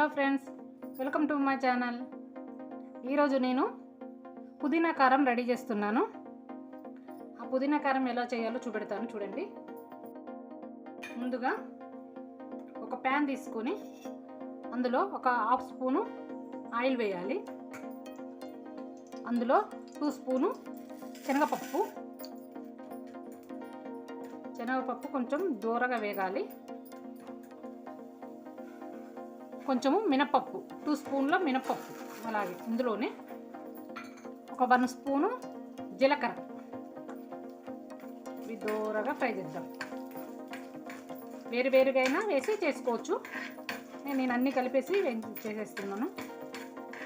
Hello friends welcome to my channel. ఈరోజు నేను పుదీనా కారం రెడీ చేస్తున్నాను. ఆ పుదీనా కారం ఎలా చేయాలో చూపెడతాను చూడండి. ముందుగా ఒక ప్యాన్ తీసుకొని అందులో ఒక హాఫ్ స్పూను ఆయిల్ వేయాలి. అందులో టూ స్పూను శనగపప్పు. శనగపప్పు కొంచెం దూరగా వేగాలి. కొంచెము మినపప్పు టూ స్పూన్ల మినపప్పు. అలాగే ఇందులోనే ఒక వన్ స్పూను జీలకర్ర. ఇవి దూరగా ఫ్రై చేద్దాం. వేరు వేరుగా అయినా వేసి చేసుకోవచ్చు. నేను నేను అన్నీ కలిపేసి చేసేస్తున్నాను.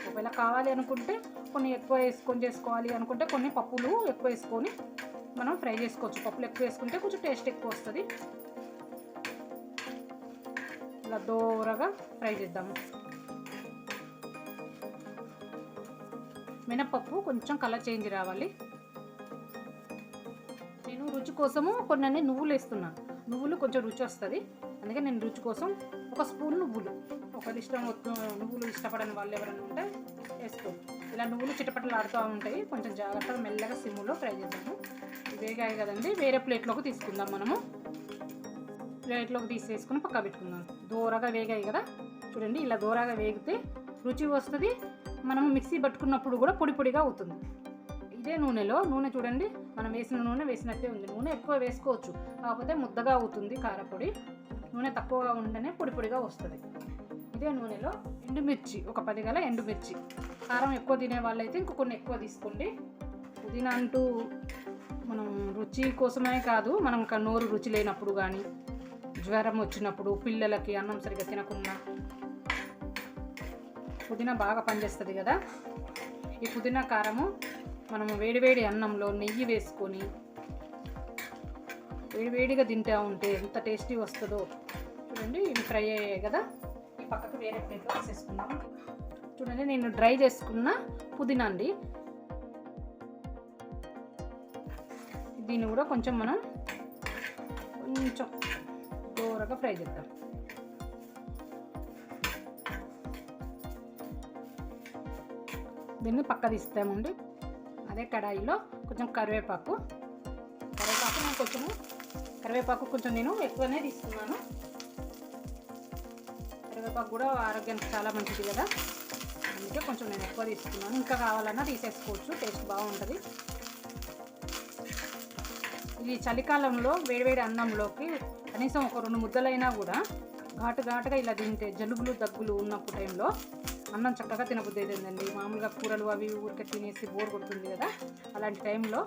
ఒకవేళ కావాలి అనుకుంటే కొన్ని ఎక్కువ వేసుకొని చేసుకోవాలి అనుకుంటే కొన్ని పప్పులు ఎక్కువ వేసుకొని మనం ఫ్రై చేసుకోవచ్చు. పప్పులు ఎక్కువ వేసుకుంటే కొంచెం టేస్ట్ ఎక్కువ వస్తుంది. ఇలా దూరగా ఫ్రై చేద్దాము. మినపప్పు కొంచెం కలర్ చేంజ్ రావాలి. నేను రుచి కోసము కొన్ని అన్ని నువ్వులు వేస్తున్నాను నువ్వులు కొంచెం రుచి వస్తుంది. అందుకే నేను రుచి కోసం ఒక స్పూన్ నువ్వులు. ఒకరి ఇష్టం నువ్వులు ఇష్టపడని వాళ్ళు ఎవరైనా ఉంటే వేసుకోవచ్చు ఇలా నువ్వులు చిటపటలు ఆడుతూ ఉంటాయి. కొంచెం జాగ్రత్తగా మెల్లగా సిమ్లో ఫ్రై చేద్దాము. వేగాయి కదండి వేరే ప్లేట్లోకి తీసుకుందాం మనము. ప్లేట్లోకి తీసేసుకుని పక్క పెట్టుకుందాం. దూరగా వేగాయి కదా? చూడండి ఇలా దూరగా వేగితే రుచి వస్తుంది. మనం మిక్సీ పట్టుకున్నప్పుడు కూడా పొడి పొడిగా అవుతుంది. ఇదే నూనెలో నూనె చూడండి మనం వేసిన నూనె వేసినట్టే ఉంది. నూనె ఎక్కువ వేసుకోవచ్చు. కాకపోతే ముద్దగా అవుతుంది కారపొడి. నూనె తక్కువగా ఉండనే పొడి పొడిగా వస్తుంది. ఇదే నూనెలో ఎండుమిర్చి ఒక పది గల ఎండుమిర్చి. కారం ఎక్కువ తినే వాళ్ళైతే ఇంక కొన్ని ఎక్కువ తీసుకోండి. పుదీనా అంటూ మనం రుచి కోసమే కాదు మనం నోరు రుచి లేనప్పుడు కానీ జ్వరం వచ్చినప్పుడు పిల్లలకి అన్నం సరిగ్గా తినకుండా పుదీనా బాగా పనిచేస్తుంది కదా? ఈ పుదీనా కారము మనము వేడివేడి అన్నంలో నెయ్యి వేసుకొని వేడివేడిగా తింటా ఉంటే ఎంత టేస్టీ వస్తుందో చూడండి ఇవి ఫ్రై అయ్యాయి కదా? ఈ పక్కకు వేరే ప్లేట్లో వేసేసుకుందాం. చూడండి నేను డ్రై చేసుకున్న పుదీనా అండి. దీన్ని కూడా కొంచెం మనం కొంచెం త్వరగా ఫ్రై చేద్దాం. దీన్ని పక్క తీస్తామండి. అదే కడాయిలో కొంచెం కరివేపాకు. కరివేపాకు నేను కొంచెము కరివేపాకు కొంచెం నేను ఎక్కువనే తీసుకున్నాను కరివేపాకు కూడా ఆరోగ్యానికి చాలా మంచిది కదా. అందుకే కొంచెం నేను ఎక్కువ తీసుకున్నాను ఇంకా కావాలన్నా తీసేసుకోవచ్చు టేస్ట్ బాగుంటుంది. ఇది చలికాలంలో వేడివేడి అన్నంలోకి కనీసం ఒక రెండు ముద్దలైనా కూడా ఘాటు ఘాటుగా ఇలా తింటే జలుబులు దగ్గులు ఉన్నప్పుడు టైంలో అన్నం చక్కగా తినబుద్ధి మామూలుగా కూరలు అవి ఊరికే తినేసి బోర్ కొడుతుంది కదా అలాంటి టైంలో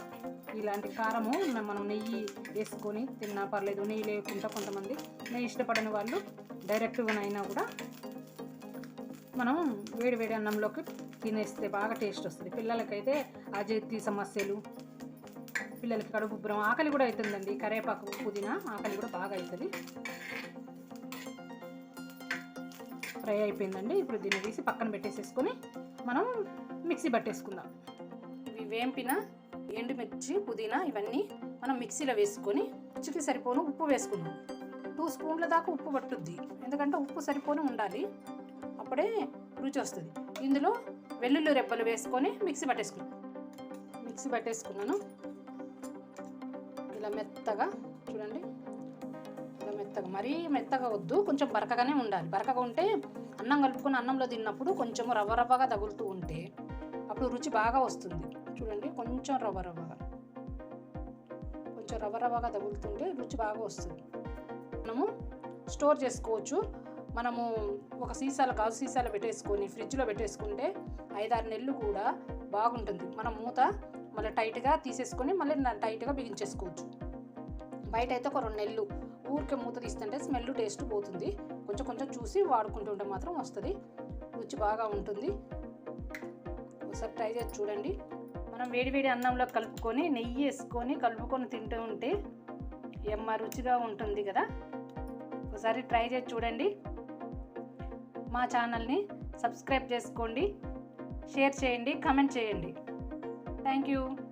ఇలాంటి కారము మనం నెయ్యి వేసుకొని తిన్నా పర్లేదు నెయ్యి లేకుండా కొంతమంది నెయ్యి ఇష్టపడని వాళ్ళు డైరెక్ట్గానైనా కూడా మనం వేడి వేడి అన్నంలోకి తినేస్తే బాగా టేస్ట్ వస్తుంది. పిల్లలకైతే అజీర్తి సమస్యలు పిల్లలకి కడుపు ఉబ్బరం ఆకలి కూడా అవుతుందండి కరేపాకు పుదీనా ఆకలి కూడా బాగా అవుతుంది ఫ్రై అయిపోయిందండి. ఇప్పుడు దీన్ని తీసి పక్కన పెట్టేసేసుకొని మనం మిక్సీ పట్టేసుకుందాం. ఇవి వేంపిన ఎండుమిర్చి పుదీనా ఇవన్నీ మనం మిక్సీలో వేసుకొని రుచికి సరిపోను ఉప్పు వేసుకుందాం. టూ స్పూన్ల దాకా ఉప్పు పట్టుద్ది. ఎందుకంటే ఉప్పు సరిపోను ఉండాలి. అప్పుడే రుచి వస్తుంది. ఇందులో వెల్లుల్లి రెబ్బలు వేసుకొని మిక్సీ పట్టేసుకున్నాను మిక్సీ పట్టేసుకున్నాను. ఇలా మెత్తగా చూడండి. ఇలా మెత్తగా మరీ మెత్తగా వద్దు కొంచెం బరకగానే ఉండాలి. బరకగా ఉంటే అన్నం కలుపుకొని అన్నంలో తిన్నప్పుడు కొంచెం రవ్వ రవ్వగా తగులుతూ ఉంటే అప్పుడు రుచి బాగా వస్తుంది. చూడండి కొంచెం రవ్వ రవ్వగా. కొంచెం రవ్వ రవ్వగా తగులుతుంటే రుచి బాగా వస్తుంది. మనము స్టోర్ చేసుకోవచ్చు. మనము ఒక సీసాల గాజు సీసాలు పెట్టేసుకొని ఫ్రిడ్జ్లో పెట్టేసుకుంటే ఐదారు నెలలు కూడా బాగుంటుంది. మనం మూత మళ్ళీ టైట్గా తీసేసుకొని మళ్ళీ టైట్గా బిగించేసుకోవచ్చు బయట అయితే ఒక రెండు నెలలు ఊరికే మూత తీస్తుంటే స్మెల్ టేస్ట్ పోతుంది. కొంచెం కొంచెం చూసి వాడుకుంటుంటే మాత్రం వస్తుంది. రుచి బాగా ఉంటుంది. ఒకసారి ట్రై చేసి చూడండి. మనం వేడివేడి అన్నంలో కలుపుకొని నెయ్యి వేసుకొని కలుపుకొని తింటూ ఉంటే ఎమ్మ రుచిగా ఉంటుంది కదా. ఒకసారి ట్రై చేసి చూడండి. మా ఛానల్ని సబ్స్క్రైబ్ చేసుకోండి. షేర్ చేయండి కమెంట్ చేయండి. Thank you.